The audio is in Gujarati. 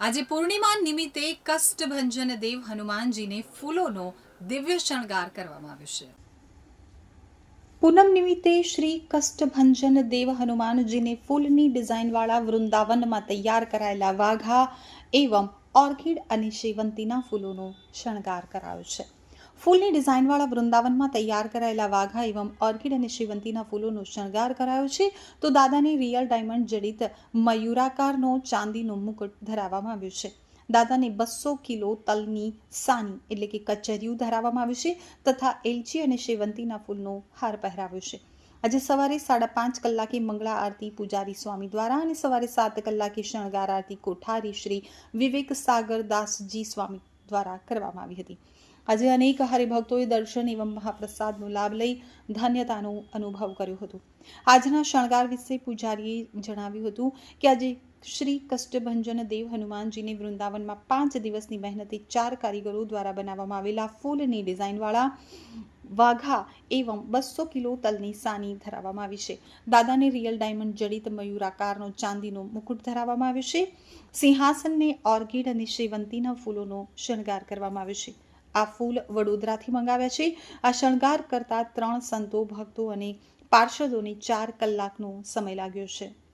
આજે પૂર્ણિમા નિમિત્તે કષ્ટભંજન દેવ હનુમાનજીને ફૂલોનો દિવ્ય શણગાર કરવામાં આવ્યો છે. પૂનમ નિમિત્તે શ્રી કષ્ટભંજન દેવ હનુમાનજીને ફૂલની ડિઝાઇનવાળા વૃંદાવનમાં તૈયાર કરાયેલા વાઘા એવમ ઓર્કિડ અને શેવંતીના ફૂલોનો શણગાર કરાયો છે. ફૂલની ડિઝાઇનવાળા વૃંદાવનમાં તૈયાર કરાયેલા વાઘા એવમ ઓર્કિડ અને શેવંતીના ફૂલોનો શણગાર કરાયો છે. તો દાદાને રિયલ ડાયમંડ જડિત મયુરાકારનો ચાંદીનો મુકુટ ધરાવવામાં આવ્યો છે. દાદાને બસો કિલો તલની સાની એટલે કે કચરિયું ધરાવવામાં આવ્યું છે તથા એલચી અને શેવંતીના ફૂલનો હાર પહેરાવ્યો છે. આજે સવારે સાડા પાંચ કલાકે મંગળા આરતી પૂજારી સ્વામી દ્વારા અને સવારે સાત કલાકે શણગાર આરતી કોઠારી શ્રી વિવેક સાગર દાસજી સ્વામી દ્વારા કરવામાં આવી હતી. આજે અનેક હરિભક્તોએ દર્શન એવં મહાપ્રસાદનો લાભ લઈ ધન્યતાનો અનુભવ કર્યો હતો. આજના શણગાર વિશે પૂજારીએ જણાવ્યું હતું કે આજે શ્રી કષ્ટભંજન દેવ હનુમાનજીને વૃંદાવનમાં પાંચ દિવસની મહેનતે ચાર કારીગરો દ્વારા બનાવવામાં આવેલા ફૂલની ડિઝાઇનવાળા વાઘા એવં બસો કિલો તલની સાની ધરાવવામાં આવી છે. દાદાને રિયલ ડાયમંડ જડિત મયુરાકારનો ચાંદીનો મુકુટ ધરાવવામાં આવ્યો છે. સિંહાસનને ઓર્કિડ અને શેવંતીના ફૂલોનો શણગાર કરવામાં આવ્યો છે. આ ફૂલ વડોદરાથી મંગાવ્યા છે. આ શણગાર કરતા ત્રણ સંતો, ભક્તો અને પાર્ષદોને ચાર કલાકનો સમય લાગ્યો છે.